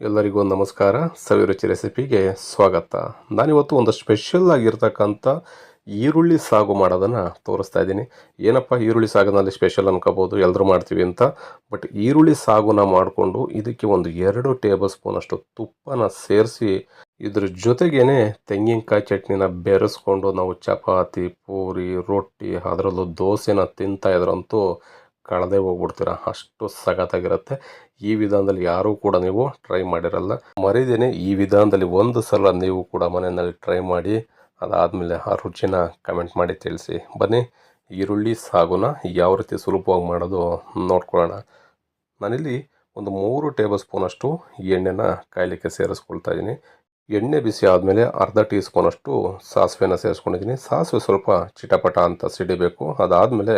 ಎಲ್ಲರಿಗೂ ನಮಸ್ಕಾರ. ಸವಿರುಚಿ ರೆಸಿಪಿಗೆ ಸ್ವಾಗತ. ನಾನಿವತ್ತು ಒಂದು ಸ್ಪೆಷಲ್ ಆಗಿರ್ತಕ್ಕಂಥ ಈರುಳ್ಳಿ ಸಾಗು ಮಾಡೋದನ್ನು ತೋರಿಸ್ತಾ ಇದ್ದೀನಿ. ಏನಪ್ಪ ಈರುಳ್ಳಿ ಸಾಗನಲ್ಲಿ ಸ್ಪೆಷಲ್ ಅನ್ಕೋಬೋದು ಎಲ್ಲರೂ ಮಾಡ್ತೀವಿ ಅಂತ. ಬಟ್ ಈರುಳ್ಳಿ ಸಾಗುನ ಮಾಡಿಕೊಂಡು ಇದಕ್ಕೆ ಒಂದು ಎರಡು ಟೇಬಲ್ ಸ್ಪೂನ್ ಅಷ್ಟು ತುಪ್ಪನ ಸೇರಿಸಿ ಇದ್ರ ಜೊತೆಗೇನೆ ತೆಂಗಿನಕಾಯಿ ಚಟ್ನಿನ ಬೆರೆಸ್ಕೊಂಡು ನಾವು ಚಪಾತಿ, ಪೂರಿ, ರೊಟ್ಟಿ, ಅದರಲ್ಲೂ ದೋಸೆನ ತಿಂತಾ ಇದ್ರಂತೂ ಕಳೆದೇ ಹೋಗ್ಬಿಡ್ತೀರ? ಅಷ್ಟು ಸಖತ್ತಾಗಿರುತ್ತೆ. ಈ ವಿಧಾನದಲ್ಲಿ ಯಾರೂ ಕೂಡ ನೀವು ಟ್ರೈ ಮಾಡಿರಲ್ಲ. ಮರಿದೇನೆ, ಈ ವಿಧಾನದಲ್ಲಿ ಒಂದು ಸಲ ನೀವು ಕೂಡ ಮನೆಯಲ್ಲಿ ಟ್ರೈ ಮಾಡಿ, ಅದಾದಮೇಲೆ ಆ ರುಚಿನ ಕಮೆಂಟ್ ಮಾಡಿ ತಿಳಿಸಿ. ಬನ್ನಿ, ಈರುಳ್ಳಿ ಸಾಗುನ ಯಾವ ರೀತಿ ಸುಲಭವಾಗಿ ಮಾಡೋದು ನೋಡ್ಕೊಳ್ಳೋಣ. ನಾನಿಲ್ಲಿ ಒಂದು ಮೂರು ಟೇಬಲ್ ಸ್ಪೂನಷ್ಟು ಎಣ್ಣೆನ ಕಾಯಲಿಕ್ಕೆ ಸೇರಿಸ್ಕೊಳ್ತಾ ಇದ್ದೀನಿ. ಎಣ್ಣೆ ಬಿಸಿ ಆದಮೇಲೆ ಅರ್ಧ ಟೀ ಸ್ಪೂನಷ್ಟು ಸಾಸಿವೆನ ಸೇರಿಸ್ಕೊಂಡಿದ್ದೀನಿ. ಸಾಸಿವೆ ಸ್ವಲ್ಪ ಚಿಟಪಟ ಅಂತ ಸಿಡಿಬೇಕು. ಅದಾದಮೇಲೆ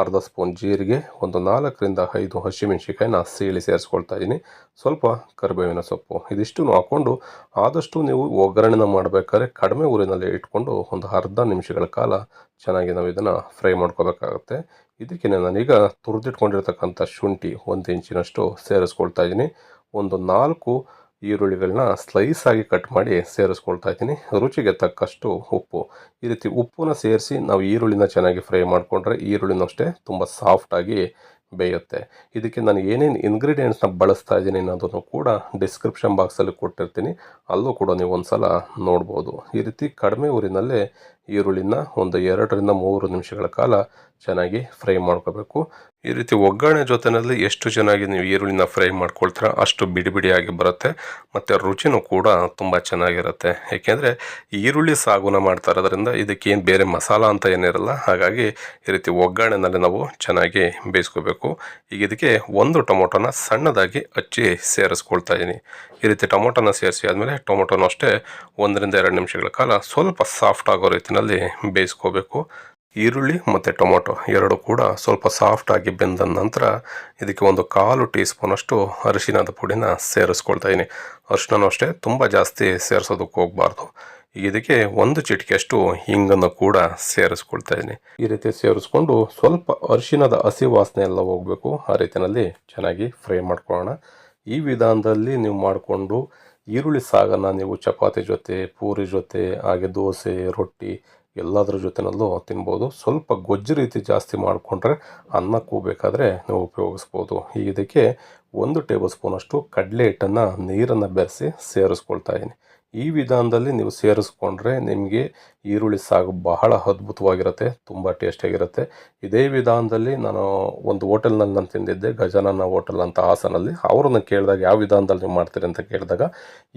ಅರ್ಧ ಸ್ಪೂನ್ ಜೀರಿಗೆ, ಒಂದು ನಾಲ್ಕರಿಂದ ಐದು ಹಸಿಮೆಣ್ಸಿಕಾಯಿನ ಸೀಳಿ ಸೇರಿಸ್ಕೊಳ್ತಾ ಇದ್ದೀನಿ ಸ್ವಲ್ಪ ಕರಿಬೇವಿನ ಸೊಪ್ಪು. ಇದಿಷ್ಟು ಹಾಕ್ಕೊಂಡು ಆದಷ್ಟು ನೀವು ಒಗ್ಗರಣೆನ ಮಾಡಬೇಕಾದ್ರೆ ಕಡಿಮೆ ಊರಿನಲ್ಲಿ ಇಟ್ಕೊಂಡು ಒಂದು ಅರ್ಧ ನಿಮಿಷಗಳ ಕಾಲ ಚೆನ್ನಾಗಿ ನಾವು ಇದನ್ನು ಫ್ರೈ ಮಾಡ್ಕೋಬೇಕಾಗುತ್ತೆ. ಇದಕ್ಕೆ ನಾನೀಗ ತುರಿದಿಟ್ಕೊಂಡಿರ್ತಕ್ಕಂಥ ಶುಂಠಿ ಒಂದು ಇಂಚಿನಷ್ಟು ಸೇರಿಸ್ಕೊಳ್ತಾ ಇದ್ದೀನಿ ಒಂದು ನಾಲ್ಕು ಈರುಳ್ಳಿಗಳನ್ನ ಸ್ಲೈಸ್ ಆಗಿ ಕಟ್ ಮಾಡಿ ಸೇರಿಸ್ಕೊಳ್ತಾ ಇದ್ದೀನಿ. ರುಚಿಗೆ ತಕ್ಕಷ್ಟು ಉಪ್ಪು. ಈ ರೀತಿ ಉಪ್ಪನ್ನ ಸೇರಿಸಿ ನಾವು ಈರುಳ್ಳಿನ ಚೆನ್ನಾಗಿ ಫ್ರೈ ಮಾಡಿಕೊಂಡ್ರೆ ಈರುಳ್ಳಿನೂ ಅಷ್ಟೇ ತುಂಬ ಸಾಫ್ಟಾಗಿ ಬೇಯುತ್ತೆ. ಇದಕ್ಕೆ ನಾನು ಏನೇನು ಇಂಗ್ರೀಡಿಯೆಂಟ್ಸ್ನ ಬಳಸ್ತಾ ಇದ್ದೀನಿ ಅನ್ನೋದನ್ನು ಕೂಡ ಡಿಸ್ಕ್ರಿಪ್ಷನ್ ಬಾಕ್ಸಲ್ಲಿ ಕೊಟ್ಟಿರ್ತೀನಿ. ಅಲ್ಲೂ ಕೂಡ ನೀವು ಒಂದು ಸಲ ನೋಡ್ಬೋದು. ಈ ರೀತಿ ಕಡಿಮೆ ಊರಿನಲ್ಲೇ ಈರುಳ್ಳಿನ ಒಂದು ಎರಡರಿಂದ ಮೂರು ನಿಮಿಷಗಳ ಕಾಲ ಚೆನ್ನಾಗಿ ಫ್ರೈ ಮಾಡ್ಕೋಬೇಕು. ಈ ರೀತಿ ಒಗ್ಗರಣೆ ಜೊತೆಯಲ್ಲಿ ಎಷ್ಟು ಚೆನ್ನಾಗಿ ನೀವು ಈರುಳ್ಳಿನ ಫ್ರೈ ಮಾಡ್ಕೊಳ್ತೀರ ಅಷ್ಟು ಬಿಡಿ ಬಿಡಿಯಾಗಿ ಬರುತ್ತೆ, ಮತ್ತು ರುಚಿನೂ ಕೂಡ ತುಂಬ ಚೆನ್ನಾಗಿರುತ್ತೆ. ಏಕೆಂದರೆ ಈರುಳ್ಳಿ ಸಾಗುನ ಮಾಡ್ತಾ ಇರೋದ್ರಿಂದ ಇದಕ್ಕೇನು ಬೇರೆ ಮಸಾಲ ಅಂತ ಏನಿರಲ್ಲ, ಹಾಗಾಗಿ ಈ ರೀತಿ ಒಗ್ಗರಣೆನಲ್ಲಿ ನಾವು ಚೆನ್ನಾಗಿ ಬೇಯಿಸ್ಕೋಬೇಕು. ಈಗ ಇದಕ್ಕೆ ಒಂದು ಟೊಮೊಟೊನ ಸಣ್ಣದಾಗಿ ಹಚ್ಚಿ ಸೇರಿಸ್ಕೊಳ್ತಾ ಇದ್ದೀನಿ ಈ ರೀತಿ ಟೊಮೊಟೊನ ಸೇರಿಸಿ ಆದಮೇಲೆ ಟೊಮೊಟೊನೂ ಅಷ್ಟೇ ಒಂದರಿಂದ ಎರಡು ನಿಮಿಷಗಳ ಕಾಲ ಸ್ವಲ್ಪ ಸಾಫ್ಟ್ ಆಗೋ ರೀತಿಯಲ್ಲಿ ಬೇಯಿಸ್ಕೋಬೇಕು. ಈರುಳ್ಳಿ ಮತ್ತು ಟೊಮೊಟೊ ಎರಡು ಕೂಡ ಸ್ವಲ್ಪ ಸಾಫ್ಟಾಗಿ ಬೆಂದ ನಂತರ ಇದಕ್ಕೆ ಒಂದು ಕಾಲು ಟೀ ಸ್ಪೂನಷ್ಟು ಅರಿಶಿನದ ಪುಡಿನ ಸೇರಿಸ್ಕೊಳ್ತಾ ಇದ್ದೀನಿ ಅರಿಶಿನೂ ಅಷ್ಟೇ, ತುಂಬ ಜಾಸ್ತಿ ಸೇರಿಸೋದಕ್ಕೆ ಹೋಗಬಾರ್ದು. ಇದಕ್ಕೆ ಒಂದು ಚಿಟಿಕೆಯಷ್ಟು ಹಿಂಗನ್ನು ಕೂಡ ಸೇರಿಸ್ಕೊಳ್ತಾ ಇದ್ದೀನಿ ಈ ರೀತಿ ಸೇರಿಸ್ಕೊಂಡು ಸ್ವಲ್ಪ ಅರಿಶಿನದ ಹಸಿ ವಾಸನೆ ಎಲ್ಲ ಹೋಗಬೇಕು. ಆ ರೀತಿಯಲ್ಲಿ ಚೆನ್ನಾಗಿ ಫ್ರೈ ಮಾಡ್ಕೊಳ್ಳೋಣ. ಈ ವಿಧಾನದಲ್ಲಿ ನೀವು ಮಾಡಿಕೊಂಡು ಈರುಳ್ಳಿ ಸಾಗನ್ನು ನೀವು ಚಪಾತಿ ಜೊತೆ, ಪೂರಿ ಜೊತೆ, ಹಾಗೆ ದೋಸೆ, ರೊಟ್ಟಿ ಎಲ್ಲದರ ಜೊತೆನಲ್ಲೂ ತಿನ್ಬೋದು. ಸ್ವಲ್ಪ ಗೊಜ್ಜು ರೀತಿ ಜಾಸ್ತಿ ಮಾಡಿಕೊಂಡ್ರೆ ಅನ್ನಕ್ಕೂ ಬೇಕಾದರೆ ನೀವು ಉಪಯೋಗಿಸ್ಬೋದು. ಇದಕ್ಕೆ ಒಂದು ಟೇಬಲ್ ಸ್ಪೂನಷ್ಟು ಕಡಲೆ ಹಿಟ್ಟನ್ನು ನೀರನ್ನು ಬೆರೆಸಿ ಸೇರಿಸ್ಕೊಳ್ತಾ ಇದ್ದೀನಿ. ಈ ವಿಧಾನದಲ್ಲಿ ನೀವು ಸೇರಿಸ್ಕೊಂಡ್ರೆ ನಿಮಗೆ ಈರುಳ್ಳಿ ಸಾಗು ಬಹಳ ಅದ್ಭುತವಾಗಿರುತ್ತೆ, ತುಂಬ ಟೇಸ್ಟಿಯಾಗಿರುತ್ತೆ ಇದೇ ವಿಧಾನದಲ್ಲಿ ನಾನು ಒಂದು ಹೋಟೆಲ್ನಲ್ಲಿ ನಾನು ತಿಂದಿದ್ದೆ, ಗಜಾನನ ಹೋಟೆಲ್ ಅಂತ ಹಾಸನಲ್ಲಿ. ಅವ್ರನ್ನ ಕೇಳಿದಾಗ, ಯಾವ ವಿಧಾನದಲ್ಲಿ ನೀವು ಮಾಡ್ತೀರಿ ಅಂತ ಕೇಳಿದಾಗ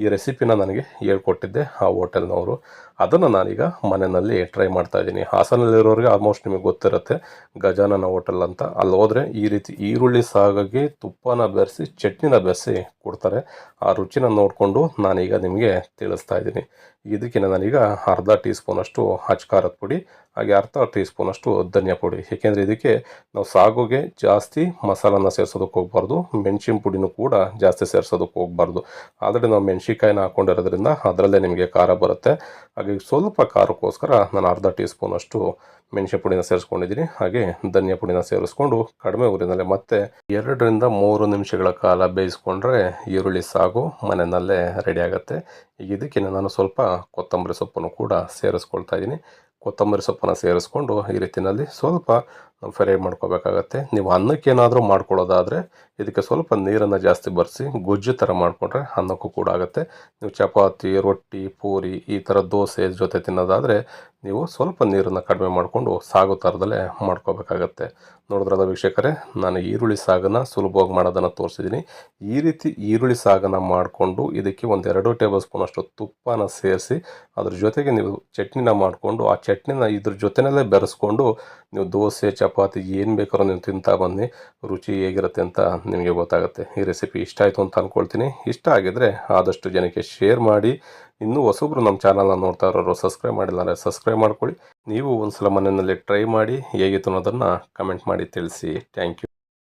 ಈ ರೆಸಿಪಿನ ನನಗೆ ಹೇಳ್ಕೊಟ್ಟಿದ್ದೆ ಆ ಹೋಟೆಲ್ನವರು. ಅದನ್ನು ನಾನೀಗ ಮನೆಯಲ್ಲಿ ಟ್ರೈ ಮಾಡ್ತಾ ಇದ್ದೀನಿ. ಹಾಸನಲ್ಲಿರೋರಿಗೆ ಆಲ್ಮೋಸ್ಟ್ ನಿಮಗೆ ಗೊತ್ತಿರುತ್ತೆ, ಗಜಾನನ ಹೋಟೆಲ್ ಅಂತ. ಅಲ್ಲಿ ಹೋದರೆ ಈ ರೀತಿ ಈರುಳ್ಳಿ ಸಾಗಾಗಿ ತುಪ್ಪನ ಬೆರೆಸಿ, ಚಟ್ನಿನ ಬೆರೆಸಿ ಕೊಡ್ತಾರೆ. ಆ ರುಚಿನ ನೋಡಿಕೊಂಡು ನಾನೀಗ ನಿಮಗೆ ತಿಳಿಸ್ತಾ ಇದ್ದೀನಿ. ಇದಕ್ಕಿಂತ ನಾನೀಗ ಅರ್ಧ ಟೀ ಸ್ಪೂನಷ್ಟು ಹಚ್ಕಾರದ ಪುಡಿ ಹಾಗೆ ಅರ್ಧ ಟೀ ಸ್ಪೂನಷ್ಟು ಧನಿಯಾ ಪುಡಿ. ಏಕೆಂದರೆ ಇದಕ್ಕೆ ನಾವು ಸಾಗುಗೆ ಜಾಸ್ತಿ ಮಸಾಲನ ಸೇರಿಸೋದಕ್ಕೆ ಹೋಗ್ಬಾರ್ದು, ಮೆಣಸಿನ ಪುಡಿನೂ ಕೂಡ ಜಾಸ್ತಿ ಸೇರಿಸೋದಕ್ಕೆ ಹೋಗ್ಬಾರ್ದು. ಆದರೆ ನಾವು ಮೆಣಸಿನ್ಕಾಯಿನ ಹಾಕ್ಕೊಂಡಿರೋದ್ರಿಂದ ಅದರಲ್ಲೇ ನಿಮಗೆ ಖಾರ ಬರುತ್ತೆ. ಹಾಗೆ ಸ್ವಲ್ಪ ಖಾರಕ್ಕೋಸ್ಕರ ನಾನು ಅರ್ಧ ಟೀ ಸ್ಪೂನಷ್ಟು ಮೆಣಸಿನ ಪುಡಿನ ಸೇರಿಸ್ಕೊಂಡಿದ್ದೀನಿ. ಹಾಗೆ ಧನಿಯಾ ಪುಡಿನ ಸೇರಿಸ್ಕೊಂಡು ಕಡಿಮೆ ಊರಿನಲ್ಲೇ ಮತ್ತೆ ಎರಡರಿಂದ ಮೂರು ನಿಮಿಷಗಳ ಕಾಲ ಬೇಯಿಸ್ಕೊಂಡ್ರೆ ಈರುಳ್ಳಿ ಸಾಗು ಮನೆಯಲ್ಲೇ ರೆಡಿ ಆಗುತ್ತೆ. ಈಗ ಇದಕ್ಕೆ ನಾನು ಸ್ವಲ್ಪ ಕೊತ್ತಂಬರಿ ಸೊಪ್ಪನ್ನು ಕೂಡ ಸೇರಿಸ್ಕೊಳ್ತಾ ಇದ್ದೀನಿ. ಕೊತ್ತಂಬರಿ ಸೊಪ್ಪನ್ನು ಸೇರಿಸ್ಕೊಂಡು ಈ ರೀತಿಯಲ್ಲಿ ಸ್ವಲ್ಪ ಫ್ರೈ ಮಾಡ್ಕೋಬೇಕಾಗತ್ತೆ. ನೀವು ಅನ್ನಕ್ಕೇನಾದರೂ ಮಾಡ್ಕೊಳ್ಳೋದಾದರೆ ಇದಕ್ಕೆ ಸ್ವಲ್ಪ ನೀರನ್ನು ಜಾಸ್ತಿ ಬರೆಸಿ ಗೊಜ್ಜು ಥರ ಮಾಡಿಕೊಂಡ್ರೆ ಅನ್ನಕ್ಕೂ ಕೂಡ ಆಗುತ್ತೆ. ನೀವು ಚಪಾತಿ, ರೊಟ್ಟಿ, ಪೂರಿ ಈ ಥರ ದೋಸೆ ಜೊತೆ ತಿನ್ನೋದಾದರೆ ನೀವು ಸ್ವಲ್ಪ ನೀರನ್ನು ಕಡಿಮೆ ಮಾಡಿಕೊಂಡು ಸಾಗು ಥರದಲ್ಲೇ ಮಾಡ್ಕೋಬೇಕಾಗತ್ತೆ. ನೋಡಿದ್ರದ ವೀಕ್ಷಕರೇ, ನಾನು ಈರುಳ್ಳಿ ಸಾಗನ್ನು ಸುಲಭವಾಗಿ ಮಾಡೋದನ್ನು ತೋರಿಸಿದ್ದೀನಿ. ಈ ರೀತಿ ಈರುಳ್ಳಿ ಸಾಗನ ಮಾಡಿಕೊಂಡು ಇದಕ್ಕೆ ಒಂದೆರಡು ಟೇಬಲ್ ಸ್ಪೂನಷ್ಟು ತುಪ್ಪನ ಸೇರಿಸಿ ಅದ್ರ ಜೊತೆಗೆ ನೀವು ಚಟ್ನಿನ ಮಾಡಿಕೊಂಡು ಆ ಚಟ್ನಿನ ಇದ್ರ ಜೊತೆಯಲ್ಲೇ ಬೆರೆಸ್ಕೊಂಡು ನೀವು ದೋಸೆ, ಚಪಾತಿ ಏನು ಬೇಕಾದ್ರೂ ನೀವು ತಿಂತಾ ಬನ್ನಿ. ರುಚಿ ಹೇಗಿರುತ್ತೆ ಅಂತ ನಿಮಗೆ ಗೊತ್ತಾಗುತ್ತೆ. ಈ ರೆಸಿಪಿ ಇಷ್ಟ ಆಯಿತು ಅಂತ ಅಂದ್ಕೊಳ್ತೀನಿ ಇಷ್ಟ ಆಗಿದರೆ ಆದಷ್ಟು ಜನಕ್ಕೆ ಶೇರ್ ಮಾಡಿ. ಇನ್ನೂ ಹೊಸಬ್ರು ನಮ್ಮ ಚಾನಲ್ನ ನೋಡ್ತಾ ಇರೋರು ಸಬ್ಸ್ಕ್ರೈಬ್ ಮಾಡಿಲ್ಲ ಅಂದರೆ ಸಬ್ಸ್ಕ್ರೈಬ್ ಮಾಡ್ಕೊಳ್ಳಿ. ನೀವು ಒಂದು ಸಲ ಮನೆಯಲ್ಲಿ ಟ್ರೈ ಮಾಡಿ. ಹೇಗಿತ್ತು ಅನ್ನೋದನ್ನು ಕಮೆಂಟ್ ಮಾಡಿ ತಿಳಿಸಿ. Thank you